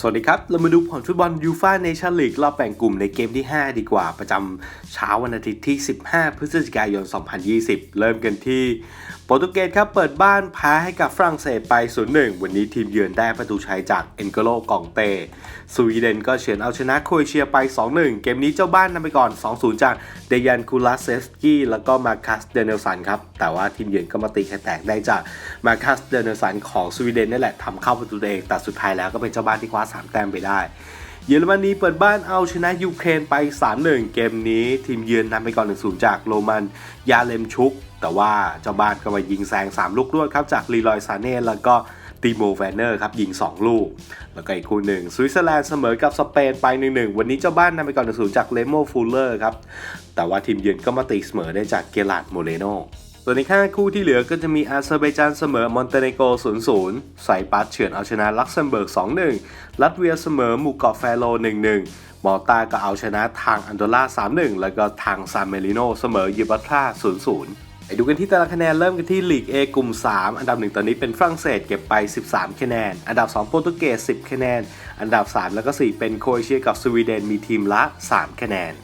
สวัสดีครับ เรามาดูผลฟุตบอลยูฟ่าเนชั่นลีกรอบแบ่งกลุ่มในเกมที่ 5 ดีกว่า ประจำเช้าวันอาทิตย์ที่ 15 พฤศจิกายน 2020 เริ่มกันที่ โปรตุเกสครับเปิดบ้านแพ้ให้กับฝรั่งเศสไป 0-1 วันนี้ทีมเยือนได้ประตูชัยจากเอ็นโกโลกองเต สวีเดนก็เฉือนเอาชนะโครเอเชียไป 2-1 เกมนี้เจ้าบ้านนำไปก่อน 2-0 จากเดยันคูลาเซสกี้แล้วก็มาคัสเดเนลสันครับ แต่ว่าทีมเยือนก็มาตีไข่แตกได้จากมาคัสเดเนลสันของสวีเดนนี่แหละทำเข้าประตูเองแต่สุดท้ายแล้วก็เป็นเจ้าบ้านที่คว้า 3 แต้มไปได้ เยอรมนีเปิดบ้านเอาชนะยูเครนไป 3-1 เกมนี้ ทีมเยือนนำไปก่อน 1-0 จากโรมัน ยาเลมชุก แต่ว่าเจ้าบ้านก็มายิงแซง 3 ลูกรวดครับ จากลีลอยซาเน่แล้วก็ติโมแวนเนอร์ครับ ยิง 2 ลูก แล้วก็อีกคู่หนึ่งสวิตเซอร์แลนด์เสมอกับสเปนไป 1-1 วันนี้เจ้าบ้านนำไปก่อน 1-0 จากเลโมฟูลเลอร์ครับแต่ว่าทีมเยือนก็มาตีเสมอได้จากเกลาดโมเลโน ส่วนในข้างคู่ที่เหลือก็จะมีอาเซอร์ไบจานเสมอมอนเตเนโก 0-0 ไซปัสเฉือนเอาชนะลักเซมเบิร์ก 2-1 ลัตเวียเสมอหมู่เกาะแฟโร 1-1 มอลตาก็เอาชนะทางอันโดล่า 3-1 แล้วก็ทางซานเมริโนเสมอยูบัตรา0-0ไปดูกันที่แต่ละคะแนนเริ่มกันที่ลีก A กลุ่ม 3 อันดับ 1 ตอนนี้เป็นฝรั่งเศสเก็บไป 13 คะแนน อันดับ 2 โปรตุเกส 10 คะแนน อันดับ 3 แล้วก็ 4 เป็นโครเอเชียกับสวีเดนมีทีมละ 3 คะแนน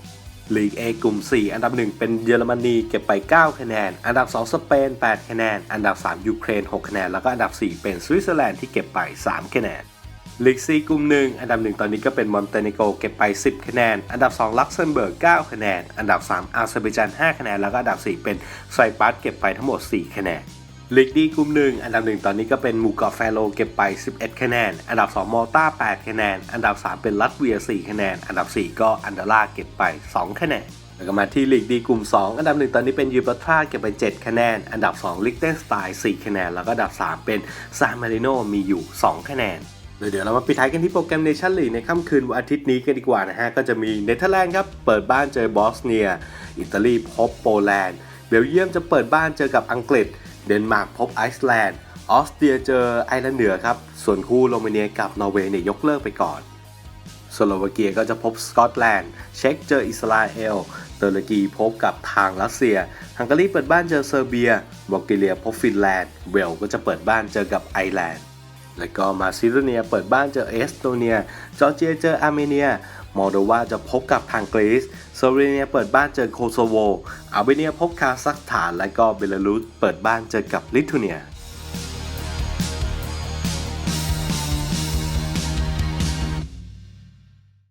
ลีก A กลุ่ม 4 อันดับ 1 เป็นเยอรมนีเก็บไป 9 คะแนน อันดับ 2 สเปน 8 คะแนน อันดับ 3 ยูเครน 6 คะแนน แล้วก็อันดับ 4 เป็นสวิตเซอร์แลนด์ที่เก็บไป 3 คะแนนลีก C กลุ่ม 1 อันดับ 1 ตอนนี้ก็เป็นมอนเตเนโกเก็บไป 10 คะแนน อันดับ 2 ลักเซมเบิร์ก 9 คะแนน อันดับ 3 อาเซอร์ไบจาน 5 คะแนน แล้วก็อันดับ 4 เป็นไซปัสเก็บไปทั้งหมด 4 คะแนน ลีกดีกลุ่มหนึ่งอันดับหนึ่งตอนนี้ก็เป็นหมู่เกาะแฟโรเก็บไป 11 คะแนน อันดับ 2 มอลตา8 คะแนน อันดับ 3 เป็นลัตเวีย 4 คะแนน อันดับ 4 ก็อันดาราเก็บไป 2 คะแนนแล้วก็มาที่ลีกดีกลุ่ม 2 อันดับ 1 ตอนนี้เป็นยูบัตราเก็บไป 7 คะแนน อันดับ 2 ลิกเตนสไตน์4คะแนน แล้วก็อันดับ 3 เป็นซานมาริโนมีอยู่ 2 คะแนนเดี๋ยวเรามาปิดท้ายกันที่โปรแกรมเนชั่นลีกในค่ำคืนวันอาทิตย์นี้กันดีกว่านะฮะ ก็จะมีเนเธอร์แลนด์ครับ เปิดบ้านเจอบอสเนีย อิตาลีพบโปแลนด์ เบลเยียมจะเปิดบ้านเจอกับอังกฤษ เดนมาร์กพบไอซ์แลนด์ ออสเตรียเจอไอร์แลนด์เหนือครับ ส่วนคู่โรมาเนียกับนอร์เวย์เนี่ยยกเลิกไปก่อนสโลวาเกียก็จะพบสกอตแลนด์ เช็กเจออิสราเอล เตอร์กีพบกับทางรัสเซีย ฮังการีเปิดบ้านเจอเซอร์เบียบอลแกเรียพบฟินแลนด์ เวลก็จะเปิดบ้านเจอกับไอร์แลนด์ แล้วก็มาซิโดเนียเปิดบ้านเจอเอสโตเนีย จอร์เจียเจออาร์เมเนีย มอลโดวาจะพบกับทางกรีซโซเวเนียเปิดบ้านเจอโคโซโวอัลเบเนียพบคาซัคสถาน และก็เบลารุสเปิดบ้านเจอกับลิทัวเนีย